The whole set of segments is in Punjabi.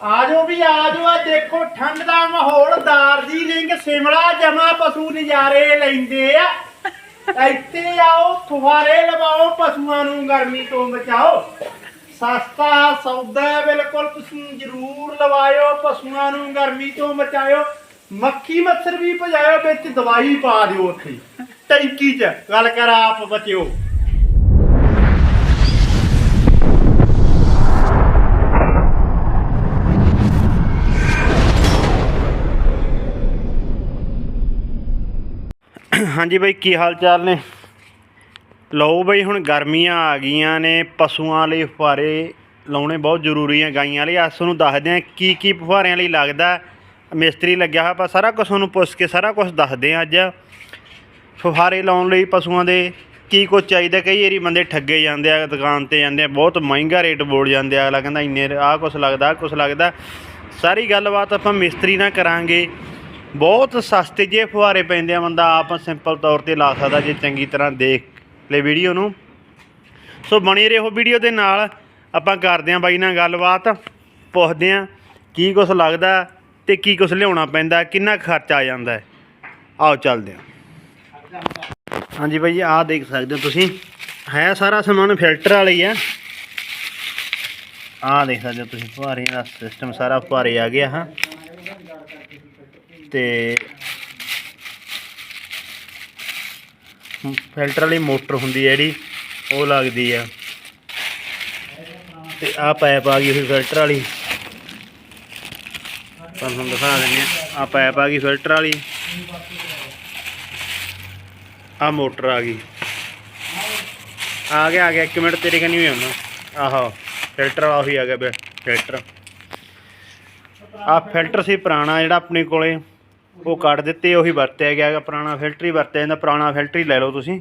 ਆਜੋ ਵੀ ਆਜੋ, ਆ ਦੇਖੋ ਠੰਡ ਦਾ ਮਾਹੌਲ ਦਾਰਜੀਲਿੰਗ ਸਿਮਲਾ ਜਮਾ ਪਸ਼ੂ ਨਜ਼ਾਰੇ ਲੈਂਦੇ ਆ। ਇੱਥੇ ਆਓ, ਫੁਹਾਰੇ ਲਵਾਓ, ਪਸ਼ੂਆਂ ਨੂੰ ਗਰਮੀ ਤੋਂ ਬਚਾਓ। ਸਸਤਾ ਸੌਦਾ ਬਿਲਕੁਲ ਤੁਸੀਂ ਜ਼ਰੂਰ ਲਵਾਇਓ, ਪਸ਼ੂਆਂ ਨੂੰ ਗਰਮੀ ਤੋਂ ਬਚਾਇਓ। ਮੱਖੀ ਮੱਛਰ ਵੀ ਭਜਾਇਓ, ਵਿੱਚ ਦਵਾਈ ਪਾ ਦਿਓ ਉੱਥੇ ਟੈਂਕੀ 'ਚ, ਗੱਲ ਕਰ ਆਪ ਬਚਿਓ। ਹਾਂਜੀ ਬਾਈ, ਕੀ ਹਾਲ ਚਾਲ ਨੇ? ਲਓ ਬਈ, ਹੁਣ ਗਰਮੀਆਂ ਆ ਗਈਆਂ ਨੇ, ਪਸ਼ੂਆਂ ਲਈ ਫੁਹਾਰੇ ਲਾਉਣੇ ਬਹੁਤ ਜ਼ਰੂਰੀ ਆ, ਗਾਈਆਂ ਲਈ। ਅਸ ਨੂੰ ਦੱਸਦੇ ਆ ਕੀ ਕੀ ਫੁਹਾਰਿਆਂ ਲਈ ਲੱਗਦਾ। ਮਿਸਤਰੀ ਲੱਗਿਆ ਹੋਇਆ, ਆਪਾਂ ਸਾਰਾ ਕੁਝ ਤੁਹਾਨੂੰ ਪੁੱਛ ਕੇ ਸਾਰਾ ਕੁਝ ਦੱਸਦੇ ਆ ਅੱਜ। ਫੁਹਾਰੇ ਲਾਉਣ ਲਈ ਪਸ਼ੂਆਂ ਦੇ ਕੀ ਕੁਝ ਚਾਹੀਦਾ? ਕਈ ਵਾਰੀ ਬੰਦੇ ਠੱਗੇ ਜਾਂਦੇ ਆ, ਦੁਕਾਨ ਤੇ ਜਾਂਦੇ ਆ, ਬਹੁਤ ਮਹਿੰਗਾ ਰੇਟ ਬੋਲ ਜਾਂਦੇ ਆ। ਅਗਲਾ ਕਹਿੰਦਾ ਇੰਨੇ ਆਹ ਕੁਝ ਲੱਗਦਾ, ਆਹ ਕੁਝ ਲੱਗਦਾ। ਸਾਰੀ ਗੱਲਬਾਤ ਆਪਾਂ ਮਿਸਤਰੀ ਨਾਲ ਕਰਾਂਗੇ। ਬਹੁਤ ਸਸਤੇ ਜੇ ਫੁਹਾਰੇ ਪੈਂਦੇ ਆ, ਬੰਦਾ ਆਪ ਸਿੰਪਲ ਤੌਰ ਤੇ ਲਾ ਸਕਦਾ ਜੇ ਚੰਗੀ ਤਰ੍ਹਾਂ ਦੇਖ ਲੈ ਵੀਡੀਓ ਨੂੰ। ਸੋ ਬਣੀ ਰਹੋ ਵੀਡੀਓ ਦੇ ਨਾਲ। ਆਪਾਂ ਕਰਦੇ ਆਂ ਬਾਈ ਨਾਲ ਗੱਲਬਾਤ, ਪੁੱਛਦੇ ਆਂ ਕੀ ਕੁਝ ਲੱਗਦਾ ਤੇ ਕੀ ਕੁਝ ਲਿਆਉਣਾ ਪੈਂਦਾ, ਕਿੰਨਾ ਕੁ ਖਰਚਾ ਆ ਜਾਂਦਾ ਆਓ ਚੱਲਦੇ ਆਂ ਹਾਂਜੀ ਬਾਈ, ਆਹ ਦੇਖ ਸਕਦੇ ਹੋ ਤੁਸੀਂ। ਹੈ ਸਾਰਾ ਸਮਾਨ ਫਿਲਟਰ ਵਾਲਾ ਆ। ਆਹ ਦੇਖ ਸਕਦੇ ਹੋ ਤੁਸੀਂ ਫੁਹਾਰੇ ਦਾ ਸਿਸਟਮ ਸਾਰਾ ਫੁਹਾਰੇ ਆ ਗਿਆ, ਹਾਂ। ਤੇ ਫਿਲਟਰ ਵਾਲੀ ਮੋਟਰ ਹੁੰਦੀ ਹੈ ਜਿਹੜੀ, ਉਹ ਲੱਗਦੀ ਆ। ਤੇ ਆ ਪਾਈਪ ਆ ਗਈ ਫਿਰ ਫਿਲਟਰ ਵਾਲੀ। ਤੁਹਾਨੂੰ ਦਿਖਾ ਦਿੰਦੇ ਆ। ਆ ਪਾਈਪ ਆ ਗਈ ਫਿਲਟਰ ਵਾਲੀ। ਆ ਮੋਟਰ ਆ ਗਈ। ਆ ਗਿਆ ਆ ਗਿਆ। ਇੱਕ ਮਿੰਟ ਤੇਰੇ ਕਨੀ ਵੀ ਆਉਣਾ ਆਹੋ, ਫਿਲਟਰ ਵਾਲਾ ਉਹੀ ਆ ਗਿਆ ਫਿਲਟਰ। ਆ ਫਿਲਟਰ ਸੀ ਪੁਰਾਣਾ ਜਿਹੜਾ ਆਪਣੇ ਕੋਲੇ। ਉਹ ਕੱਢ ਦਿੱਤੇ ਉਹੀ ਵਰਤਿਆ ਗਿਆ ਗਾ ਪੁਰਾਣਾ ਫਿਲਟਰ ਹੀ ਵਰਤਿਆ ਜਾਂਦਾ ਪੁਰਾਣਾ ਫਿਲਟਰ ਹੀ ਲੈ ਲਓ ਤੁਸੀਂ।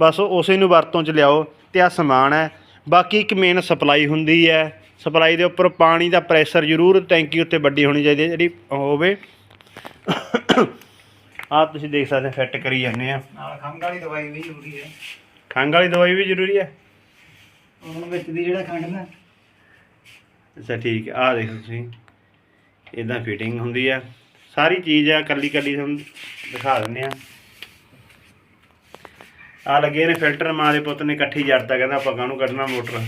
ਬਸ ਉਸੇ ਨੂੰ ਵਰਤੋਂ 'ਚ ਲਿਆਓ ਤੇ ਆ ਸਮਾਨ ਹੈ। ਬਾਕੀ ਇੱਕ ਮੇਨ ਸਪਲਾਈ ਹੁੰਦੀ ਹੈ। ਸਪਲਾਈ ਦੇ ਉੱਪਰ ਪਾਣੀ ਦਾ ਪ੍ਰੈਸ਼ਰ ਜ਼ਰੂਰ ਟੈਂਕੀ ਉੱਤੇ ਵੱਡੀ ਹੋਣੀ ਚਾਹੀਦੀ ਹੈ ਜਿਹੜੀ ਹੋਵੇ। ਆ ਤੁਸੀਂ ਦੇਖ ਸਕਦੇ ਫਿੱਟ ਕਰੀ ਜਾਂਦੇ ਆ। ਨਾਲ ਖੰਘ ਵਾਲੀ ਦਵਾਈ ਵੀ ਜ਼ਰੂਰੀ ਹੈ। ਖੰਘ ਵਾਲੀ ਦਵਾਈ ਵੀ ਜ਼ਰੂਰੀ ਹੈ। ਉਹਨਾਂ ਵਿੱਚ ਦੀ ਜਿਹੜਾ ਖੰਡ ਨਾ। ਅੱਛਾ ਠੀਕ ਹੈ। ਆ ਦੇਖੋ ਤੁਸੀਂ। ਇਦਾਂ ਫਿਟਿੰਗ ਹੁੰਦੀ ਆ ਸਾਰੀ ਚੀਜ਼ ਆ, ਕੱਲੀ ਕੱਲੀ ਤੁਹਾਨੂੰ ਦਿਖਾ ਦਿੰਦੇ ਆ। ਆ ਲੱਗੇ ਨੇ ਫਿਲਟਰ ਮਾਰੇ ਪੁੱਤ ਨੇ ਇਕੱਠੀ ਜੜਤਾ, ਕਹਿੰਦਾ ਆਪਾਂ ਕਾਹਨੂੰ ਕੱਢਣਾ ਮੋਟਰ।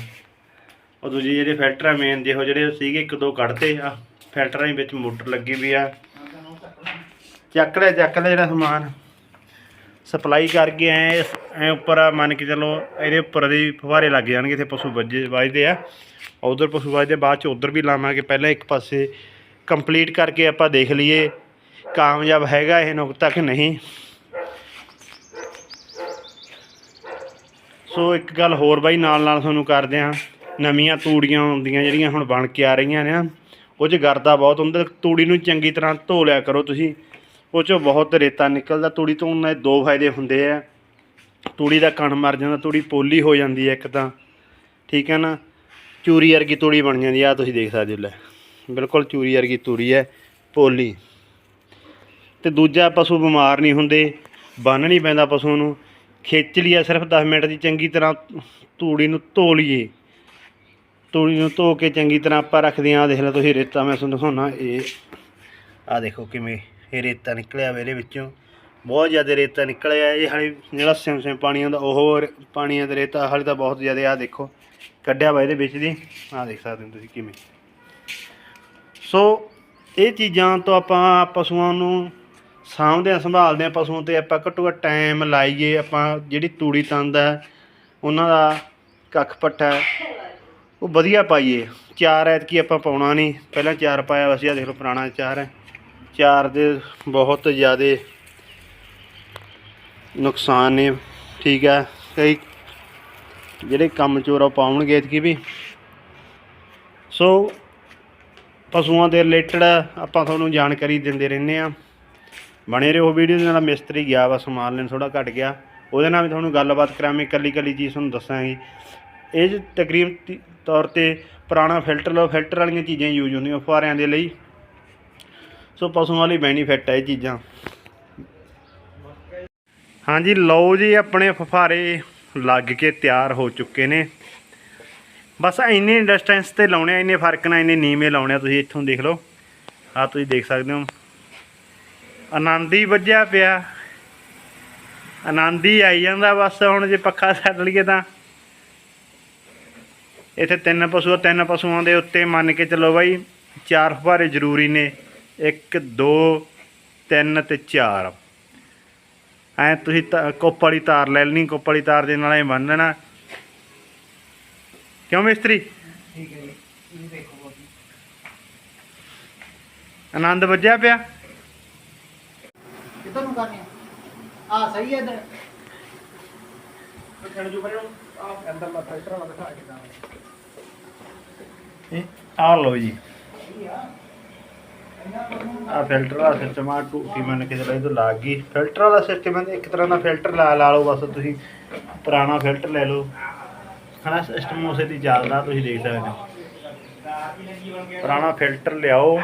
ਉਹ ਦੂਜੀ ਜਿਹੜੇ ਫਿਲਟਰ ਆ ਮੇਨ ਜਿਹੋ ਜਿਹੜੇ ਸੀਗੇ, ਇੱਕ ਦੋ ਕੱਢਤੇ ਆ। ਫਿਲਟਰਾਂ ਦੇ ਵਿੱਚ ਮੋਟਰ ਲੱਗੀ ਵੀ ਆ। ਚੱਕ ਲਿਆ ਚੱਕ ਲਿਆ ਜਿਹੜਾ ਸਮਾਨ। ਸਪਲਾਈ ਕਰਕੇ ਐ ਐ ਉੱਪਰ ਆ, ਮੰਨ ਕੇ ਚਲੋ ਇਹਦੇ ਉੱਪਰ ਦੇ ਫੁਹਾਰੇ ਲੱਗ ਜਾਣਗੇ, ਇੱਥੇ ਪਸ਼ੂ ਵੱਜੇ ਵੱਜਦੇ ਆ। ਉਧਰ ਪਸ਼ੂ ਵੱਜਦੇ, ਬਾਅਦ ਚ ਉਧਰ ਵੀ ਲਾਵਾਂਗੇ, ਪਹਿਲਾਂ ਇੱਕ ਪਾਸੇ ਕੰਪਲੀਟ ਕਰਕੇ ਆਪਾਂ ਦੇਖ ਲਈਏ। ਕਾਮਯਾਬ ਹੈਗਾ ਇਹ ਨੁਕਤਾ ਕਿ ਨਹੀਂ। ਸੋ ਇੱਕ ਗੱਲ ਹੋਰ ਬਾਈ, ਨਾਲ ਨਾਲ ਤੁਹਾਨੂੰ ਕਰਦੇ ਹਾਂ। ਨਵੀਆਂ ਤੂੜੀਆਂ ਹੁੰਦੀਆਂ ਜਿਹੜੀਆਂ ਹੁਣ ਬਣ ਕੇ ਆ ਰਹੀਆਂ ਨੇ। ਉਹ 'ਚ ਗਰਦਾ ਬਹੁਤ ਹੁੰਦਾ। ਤੂੜੀ ਨੂੰ ਚੰਗੀ ਤਰ੍ਹਾਂ ਧੋ ਲਿਆ ਕਰੋ ਤੁਸੀਂ। ਉਹ 'ਚੋਂ ਬਹੁਤ ਰੇਤਾ ਨਿਕਲਦਾ। ਤੂੜੀ ਤੋਂ ਉਹਨਾਂ ਦੇ ਦੋ ਫਾਇਦੇ ਹੁੰਦੇ ਆ। ਤੂੜੀ ਦਾ ਕਣ ਮਰ ਜਾਂਦਾ, ਤੂੜੀ ਪੋਲੀ ਹੋ ਜਾਂਦੀ ਹੈ ਇੱਕ ਤਾਂ। ਠੀਕ ਹੈ ਨਾ? ਚੂਰੀ ਵਰਗੀ ਤੂੜੀ ਬਣ ਜਾਂਦੀ ਆ। ਤੁਸੀਂ ਦੇਖ ਸਕਦੇ ਹੋ ਲੈ। ਬਿਲਕੁਲ ਚੂਰੀ ਵਰਗੀ ਤੂਰੀ ਹੈ ਪੋਲੀ ਤੇ ਦੂਜਾ, ਪਸ਼ੂ ਬਿਮਾਰ ਨਹੀਂ ਹੁੰਦੇ, ਬੰਨ ਨਹੀਂ ਪੈਂਦਾ ਪਸ਼ੂ ਨੂੰ। ਖਿੱਚ ਲਿਆ ਸਿਰਫ 10 ਮਿੰਟ ਦੀ, ਚੰਗੀ ਤਰ੍ਹਾਂ ਤੂੜੀ ਨੂੰ ਧੋ ਲਈਏ। ਤੂੜੀ ਨੂੰ ਧੋ ਕੇ ਚੰਗੀ ਤਰ੍ਹਾਂ ਆਪਾਂ ਰੱਖਦੇ ਹਾਂ। ਦੇਖ ਲਓ ਤੁਸੀਂ ਰੇਤਾ, ਮੈਂ ਤੁਹਾਨੂੰ ਦਿਖਾਉਣਾ, ਇਹ ਆ ਦੇਖੋ ਕਿਵੇਂ ਇਹ ਰੇਤਾ ਨਿਕਲਿਆ ਵਾ ਇਹਦੇ ਵਿੱਚੋਂ। ਬਹੁਤ ਜ਼ਿਆਦਾ ਰੇਤਾ ਨਿਕਲਿਆ ਇਹ ਹਾਲੇ ਜਿਹੜਾ ਸਿਮ ਸਿਮ ਪਾਣੀ ਆਉਂਦਾ, ਉਹ ਰ- ਪਾਣੀ ਦਾ ਰੇਤਾ ਹਾਲੇ ਤਾਂ ਬਹੁਤ ਜ਼ਿਆਦਾ ਆ ਦੇਖੋ, ਕੱਢਿਆ ਵਾ ਇਹਦੇ ਵਿੱਚ ਦੀ। ਆ ਦੇਖ ਸਕਦੇ ਹੋ ਤੁਸੀਂ ਕਿਵੇਂ। ਸੋ ਇਹ ਚੀਜ਼ਾਂ ਤੋਂ ਆਪਾਂ ਪਸ਼ੂਆਂ ਨੂੰ ਸਾਂਭਦੇ ਆ ਸੰਭਾਲਦੇ ਆ ਪਸ਼ੂਆਂ ਤੇ ਆਪਾਂ ਘੱਟੋ ਘੱਟ ਟਾਈਮ ਲਾਈਏ, ਆਪਾਂ ਜਿਹੜੀ ਤੂੜੀ ਤੰਦ ਹੈ, ਉਹਨਾਂ ਦਾ ਕੱਖ ਪੱਠਾ ਉਹ ਵਧੀਆ ਪਾਈਏ। ਚਾਰ ਐਤਕੀ ਆਪਾਂ ਪਾਉਣਾ ਨਹੀਂ। ਪਹਿਲਾਂ ਚਾਰ ਪਾਇਆ ਵਸਿਆ ਦੇਖ ਲਓ ਪੁਰਾਣਾ ਚਾਰ ਹੈ। ਚਾਰ ਦੇ ਬਹੁਤ ਜ਼ਿਆਦੇ ਨੁਕਸਾਨ ਨੇ, ਠੀਕ ਹੈ। ਕਈ ਜਿਹੜੇ ਕੰਮ ਚੋਰ ਆ, ਉਹ ਪਾਉਣਗੇ ਐਤਕੀ ਵੀ। ਸੋ ਪਸ਼ੂਆਂ ਦੇ ਰਿਲੇਟਡ ਆਪਾਂ ਤੁਹਾਨੂੰ ਜਾਣਕਾਰੀ ਦਿੰਦੇ ਰਹਿੰਦੇ ਆ ਬਣੇ ਰਹੋ ਵੀਡੀਓ ਦੇ ਨਾਲ, ਮਿਸਤਰੀ ਗਿਆ ਵਾ, ਸਮਾਨ ਲੈਣ ਥੋੜਾ ਘਟ ਗਿਆ। ਉਹਦੇ ਨਾਲ ਵੀ ਤੁਹਾਨੂੰ ਗੱਲਬਾਤ ਕਰਾਂਗੇ ਕੱਲੀ ਕੱਲੀ ਚੀਜ਼ ਤੁਹਾਨੂੰ ਦੱਸਾਂਗੇ ਇਹ 'ਚ ਤਕਰੀਬਨ ਤੌਰ ਤੇ ਪੁਰਾਣਾ ਫਿਲਟਰ ਲਓ, ਫਿਲਟਰ ਵਾਲੀਆਂ ਚੀਜ਼ਾਂ ਯੂਜ਼ ਹੁੰਦੀਆਂ ਫੁਹਾਰਿਆਂ ਦੇ ਲਈ। ਸੋ ਪਸ਼ੂਆਂ ਲਈ ਬੈਨੀਫਿਟ ਹੈ ਇਹ ਚੀਜ਼ਾਂ। ਹਾਂਜੀ, ਲਓ ਜੀ, ਆਪਣੇ ਫੁਹਾਰੇ ਲੱਗ ਕੇ ਤਿਆਰ ਹੋ ਚੁੱਕੇ ਨੇ। ਬਸ ਇੰਨੇ ਡਿਸਟੈਂਸ ਤੇ ਲਾਉਣੇ ਆ ਇੰਨੇ ਫ਼ਰਕ ਨਾਲ ਇੰਨੇ ਨੀਵੇਂ ਲਾਉਣੇ ਆ ਤੁਸੀਂ ਇੱਥੋਂ ਦੇਖ ਲਓ। ਆ ਤੁਸੀਂ ਦੇਖ ਸਕਦੇ ਹੋ। ਆਨੰਦ ਹੀ ਵੱਜਿਆ ਪਿਆ। ਆਨੰਦ ਹੀ ਆਈ ਜਾਂਦਾ ਬਸ ਹੁਣ ਜੇ ਪੱਖਾ ਛੱਡ ਲਈਏ ਤਾਂ। ਇੱਥੇ ਤਿੰਨ ਪਸ਼ੂ ਆ, ਤਿੰਨ ਪਸ਼ੂਆਂ ਦੇ ਉੱਤੇ ਮੰਨ ਕੇ ਚੱਲੋ ਬਾਈ ਚਾਰ ਫੁਹਾਰੇ ਜ਼ਰੂਰੀ ਨੇ। 1 2 3 ਤੇ 4 ਐ ਤੁਸੀਂ ਤਾਂ ਕੁੱਪ ਵਾਲੀ ਤਾਰ ਲੈ ਲੈਣੀ ਕੁੱਪ ਵਾਲੀ ਤਾਰ ਦੇ ਨਾਲ ਐ ਬੰਨ ਲੈਣਾ ਕਿਉਂ ਮਿਸਤਰੀ? ਠੀਕ ਹੈ ਜੀ ਇਹ ਦੇਖੋ ਬਾਕੀ ਆਨੰਦ ਵੱਜਿਆ ਪਿਆ? ਕਿੱਧਰ ਨੂੰ ਕਰਨੀ ਆ? ਸਹੀ ਹੈ ਇਧਰ। ਕੱਢ ਜੋ ਪਰੇ ਆ ਅੰਦਰ ਲਾ ਫਿਲਟਰ ਵਾਲਾ ਦਿਖਾ ਕੇ ਦਾਂ ਇਹ ਆ ਲਓ ਜੀ। ਆ। ਫਿਲਟਰ ਵਾਲਾ ਸਿਸਟਮ ਆ ਟੂਟੀ ਮੰਨ ਕੇ ਚਲੋ ਇਹ ਤੋਂ ਲੱਗ ਗਈ। ਫਿਲਟਰ ਵਾਲਾ ਸਿਸਟਮ ਹੈ ਇੱਕ ਤਰ੍ਹਾਂ ਦਾ ਫਿਲਟਰ ਲਾ ਲਾ ਲਓ ਬਸ ਤੁਸੀਂ ਪੁਰਾਣਾ ਫਿਲਟਰ ਲੈ ਲਓ। ਹਨਾ ਸਿਸਟਮ ਉਸੇ ਦੀ ਚੱਲਦਾ ਤੁਸੀਂ ਦੇਖ ਸਕਦੇ ਹੋ। ਪੁਰਾਣਾ ਫਿਲਟਰ ਲਿਆਓ।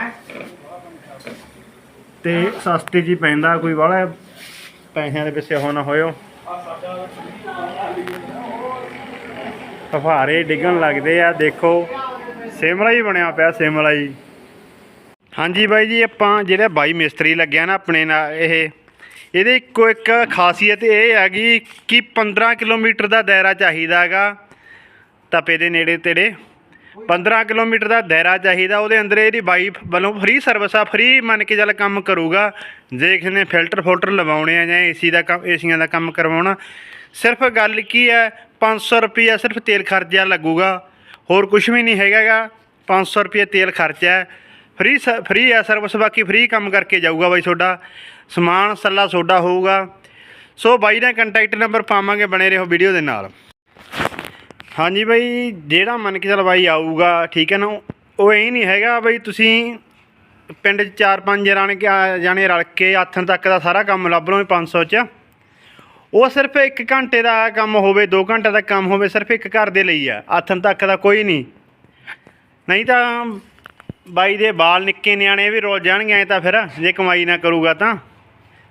ਤੇ ਸਸਤੇ ਜੀ ਪੈਂਦਾ, ਕੋਈ ਵਾਲਾ ਪੈਸਿਆਂ ਦੇ ਪਿੱਛੇ ਹੋ ਨਾ ਹੋਇਓ। ਫਫਾਰੇ ਡਿੱਗਣ ਲੱਗਦੇ ਆ, ਦੇਖੋ। ਸਿਮਲਾ ਹੀ ਬਣਿਆ ਪਿਆ, ਸਿਮਲਾ ਹੀ। ਹਾਂਜੀ ਬਾਈ ਜੀ, ਆਪਾਂ ਜਿਹੜਾ ਬਾਈ ਮਿਸਤਰੀ ਲੱਗਿਆ ਨਾ ਆਪਣੇ ਨਾਲ, ਇਹ ਇਹਦੇ ਇੱਕੋ ਇੱਕ ਖਾਸੀਅਤ ਇਹ ਹੈਗੀ ਕਿ 15 ਕਿਲੋਮੀਟਰ ਦਾ ਦਾਇਰਾ ਚਾਹੀਦਾ ਹੈਗਾ। ਤਪੇ ਦੇ ਨੇੜੇ ਤੇੜੇ। 15 ਕਿਲੋਮੀਟਰ ਦਾ ਦਾਇਰਾ ਚਾਹੀਦਾ, ਉਹਦੇ ਅੰਦਰ ਇਹਦੀ ਬਾਈ ਵੱਲੋਂ ਫ੍ਰੀ ਸਰਵਿਸ ਆ ਫ੍ਰੀ ਮੰਨ ਕੇ ਚੱਲ ਕੰਮ ਕਰੂਗਾ। ਜੇ ਕਿਸੇ ਨੇ ਫਿਲਟਰ ਫੋਲਟਰ ਲਵਾਉਣੇ ਆ ਜਾਂ ਏਸੀ ਦਾ ਕੰਮ ਏਸੀਆਂ ਦਾ ਕੰਮ ਕਰਵਾਉਣਾ। ਸਿਰਫ ਗੱਲ ਕੀ ਹੈ 500 ਰੁਪਈਆ ਸਿਰਫ ਤੇਲ ਖਰਚਾ ਲੱਗੂਗਾ। ਹੋਰ ਕੁਝ ਵੀ ਨਹੀਂ ਹੈਗਾਗਾ 500 ਰੁਪਏ ਤੇਲ ਖਰਚਾ ਹੈ। ਫ੍ਰੀ ਫ੍ਰੀ ਆ ਸਰਵਿਸ ਬਾਕੀ ਫ੍ਰੀ ਕੰਮ ਕਰਕੇ ਜਾਊਗਾ ਬਾਈ ਤੁਹਾਡਾ। ਸਮਾਨ, ਸੱਲਾ ਤੁਹਾਡਾ ਹੋਊਗਾ। ਸੋ ਬਾਈ ਦਾ ਕੰਟੈਕਟ ਨੰਬਰ ਪਾਵਾਂਗੇ ਬਣੇ ਰਹੋ ਵੀਡੀਓ ਦੇ ਨਾਲ। ਹਾਂਜੀ ਬਾਈ, ਜਿਹੜਾ ਮੰਨ ਕੇ ਚੱਲ ਬਾਈ ਆਊਗਾ, ਠੀਕ ਹੈ ਨਾ, ਉਹ ਇਹ ਨਹੀਂ ਹੈਗਾ ਬਈ ਤੁਸੀਂ ਪਿੰਡ 'ਚ ਚਾਰ ਪੰਜ ਜਾਣੇ ਕਿ ਆ- ਜਾਣੇ ਰਲ ਕੇ ਆਥਣ ਤੱਕ ਦਾ ਸਾਰਾ ਕੰਮ ਲੱਭ ਲਓ 500 'ਚ। ਉਹ ਸਿਰਫ 1 ਘੰਟੇ ਦਾ ਕੰਮ ਹੋਵੇ 2 ਘੰਟੇ ਦਾ ਕੰਮ ਹੋਵੇ, ਸਿਰਫ ਇੱਕ ਘਰ ਦੇ ਲਈ ਆ, ਆਥਣ ਤੱਕ ਦਾ ਕੋਈ ਨਹੀਂ। ਨਹੀਂ ਤਾਂ ਬਾਈ ਦੇ ਬਾਲ ਨਿੱਕੇ ਨਿਆਣੇ ਵੀ ਰੋਲ ਜਾਣਗੇ, ਐ ਤਾਂ ਫਿਰ, ਜੇ ਕਮਾਈ ਨਾ ਕਰੂਗਾ ਤਾਂ।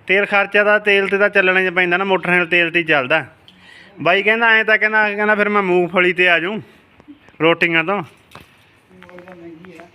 ਤੇਲ ਖਰਚਾ ਤਾਂ ਤੇਲ ਤੇ ਤਾਂ ਚੱਲਣਾ ਹੀ ਪੈਂਦਾ ਨਾ, ਮੋਟਰਸਾਈਕਲ ਤੇਲ ਤੇ ਹੀ ਚੱਲਦਾ। ਬਾਈ ਕਹਿੰਦਾ, ਐ ਤਾਂ ਕਹਿੰਦਾ ਕਹਿੰਦਾ ਫਿਰ ਮੈਂ ਮੂੰਗਫਲੀ ਤੇ ਆ ਜਾਊਂ ਰੋਟੀਆਂ ਤੋਂ। ਮਹਿੰਗੀ ਹੈ